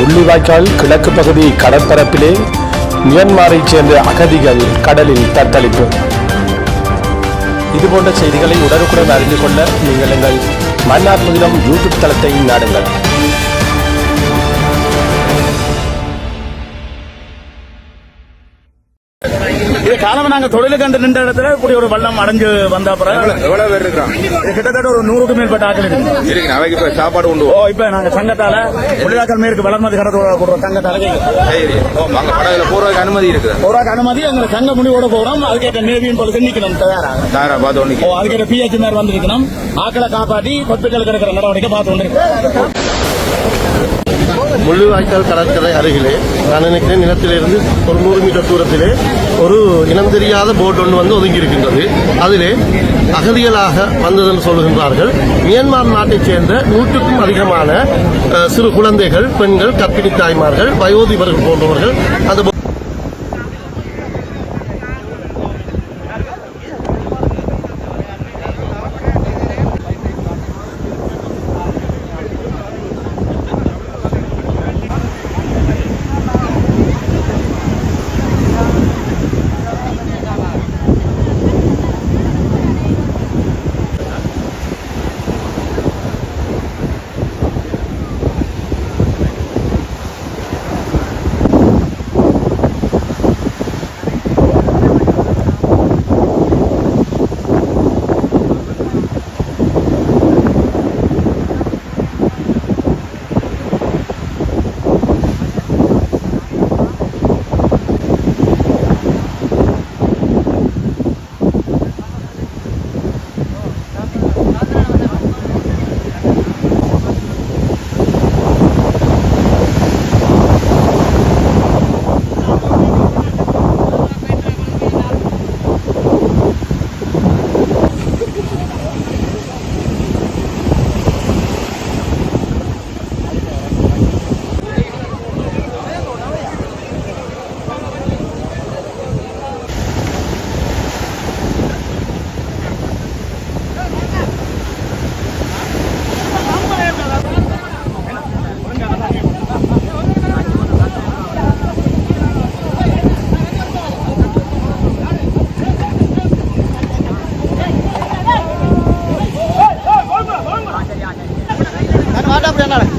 முள்ளிவாய்க்கால் கிழக்கு பகுதி கடற்பரப்பிலே மியன்மாரைச் சேர்ந்த அகதிகள் கடலில் தத்தளிப்பு. இதுபோன்ற செய்திகளை உடனுக்குடன் அறிந்து கொள்ள நீங்கள் எங்கள் மன்னார் புதினம் யூடியூப் தளத்தை நாடுங்கள். இது காலம் நாங்க தொழிலுக்கு கண்டு நின்ற இடத்துல இப்படி ஒரு வெள்ளம் அடைஞ்சு வந்த அப்புறம் எவ்வளவு பேர் இருக்கிறான் கிட்டத்தட்ட ஒரு நூறுக்கும் மேற்பட்ட ஆட்கள் இருக்கு அவைக்கு இப்ப சாப்பாடு கொண்டு ஓ இப்ப நாங்க சங்கத்தால உள்ளாக்கல் மேற்கு வளர்மதி கடற்கரை கொடுற சங்கத்தால. சரி படகுல போறதுக்கு அனுமதி இருக்குது. ஆக்கு அனுமதி எங்க சங்க முடிவோட போறோம். அதுக்கேற்ற நேவியின் பொழுது நிக்கணும் தயாராக பார்த்து ஓ அதுக்கேற்ற பிஹெச் மேல் வந்திருக்கணும். ஆக்களை காப்பாற்றி ஹாஸ்பிட்டல் கிடக்கிற நடவடிக்கை பார்த்து கொண்டிருக்கோம். முள்ளிவாய்க்கால் கடற்கரை அருகிலே நான் நினைக்கிறேன் நிலத்திலிருந்து ஒரு நூறு மீட்டர் தூரத்திலே ஒரு இனம் தெரியாத போட் ஒன்று வந்து ஒதுங்கி இருக்கின்றது அதிலே அகதிகளாக வந்ததென்று சொல்லுகின்றார்கள். மியான்மர் நாட்டைச் சேர்ந்த நூற்றுக்கும் அதிகமான சிறு குழந்தைகள் பெண்கள் கற்பிணி தாய்மார்கள் வயோதிபர்கள் போன்றவர்கள் அந்த boat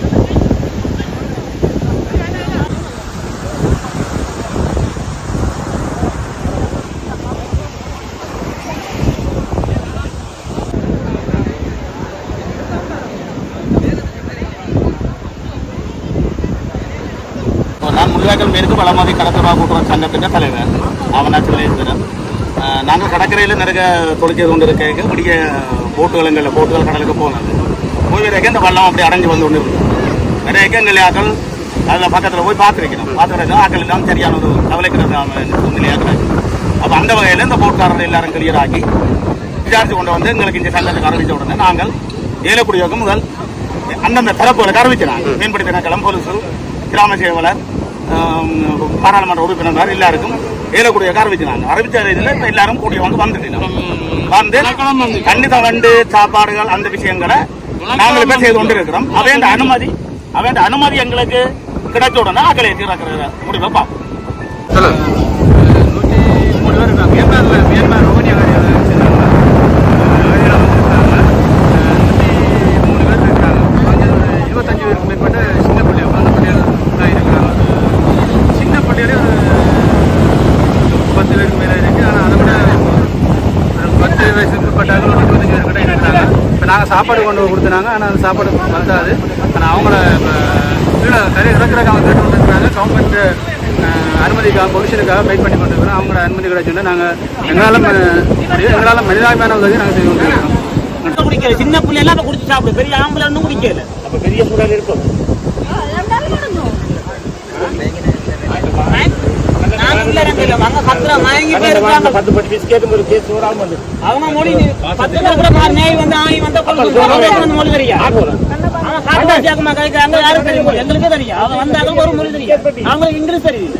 நான் முள்ளிவாய்க்கால் மேற்கு வளமாதி கடற்கரை கூட்டுறவு சங்கத்தின் தலைவர் அவனாச்சலேஸ்வரன் நாங்கள் கடற்கரையில் நிறைய தொழில் கொண்டு இருக்க முடிய போட்டுகளுங்களில் போட்டுகள் கடலுக்கு போனது. வரைக்கும் இந்த வெள்ளம் அப்படி அடைஞ்சு வந்து இருந்தது நிறைய எங்கள் ஆக்கள் அதில் பக்கத்தில் போய் பார்த்துருக்கணும். பார்த்துருக்கோம் ஆக்கள் எல்லாம் சரியான ஒரு கவலைக்கிறது நிலையாக்கிறாங்க அப்போ அந்த வகையில் இந்த போட்காரர்கள் எல்லாரும் கிளியர் ஆக்கி விசாரித்து கொண்டு வந்து எங்களுக்கு இந்த சங்கத்துக்கு அறிவித்த உடனே நாங்கள் ஏலக்குடியோக்கு முதல் அந்தந்த தரப்புகளுக்கு அறிவிச்சினாங்க மீன்பிடி தினக்களம் போலீஸு கிராம சேவலர் பாராளுமன்ற உறுப்பினர் எல்லாருக்கும் ஏலக்குடியோக்கு அறிவிச்சினாங்க அறிவிச்ச இதில் இப்போ எல்லாரும் கூடிய வந்து வந்துட்டோம் வந்து கண்டித வண்டு சாப்பாடுகள் அந்த விஷயங்களை நாங்கள் இப்போ செய்து கொண்டு இருக்கிறோம் அவைய அனுமதி அவைய அனுமதி எங்களுக்கு கிடைச்ச உடனே ஆக்களை தீர்க்கிற முடிவை பார்ப்போம் மூணு பேர் மியான்மர் ரோஹினியா மூணு பேர் இருக்காங்க குறைஞ்சது ஒரு இருபத்தஞ்சு பேருக்கு மேற்பட்ட சின்ன பள்ளிகள் அந்த பள்ளிகள் தான் இருக்கிறாங்க சின்ன பள்ளிகளே ஒரு பத்து பேருக்கு மேலே இருக்குது ஆனால் அதை விட ஒரு பத்து வயசுக்கு மேற்பட்டார்கள் ஒரு இருபத்தஞ்சு பேர் கிட்ட இருக்கிறாங்க இப்போ நாங்கள் சாப்பாடு கொண்டு கொடுத்துனாங்க. ஆனால் அந்த சாப்பாடு வந்தாது. ஆனால் அவங்கள இப்போ கீழே கரை இறக்குறதுக்கு அவங்க கேட்டு வந்துருக்காங்க கவர்மெண்ட் அனுமதிக்காக பொலிஷனுக்காக வெயிட் பண்ணி கொண்டிருக்கிறோம். அவங்களோட அனுமதி கிடைச்சுன்னா நாங்கள் எங்களால் எங்களால் மனிதாபிமான உதவி நாங்கள் செய்து கொண்டிருக்கிறோம். குடிக்கல. சின்ன பிள்ளை எல்லாம் குடிச்சு சாப்பிடு. பெரிய ஆம்பளை ஒன்றும் குடிக்கல. அப்போ பெரிய சூழல் இருக்கும் இருக்காங்க. பத்து பத்து பிஸ்கெட் ஒரு கேஸ் வந்து அவங்க மொழி பத்து பேர் கூட எங்களுக்கே தெரியும். அவன் வந்தாங்க ஒரு மொழி தெரியும். அவங்களுக்கு இங்கிலீஷ் தெரியும்.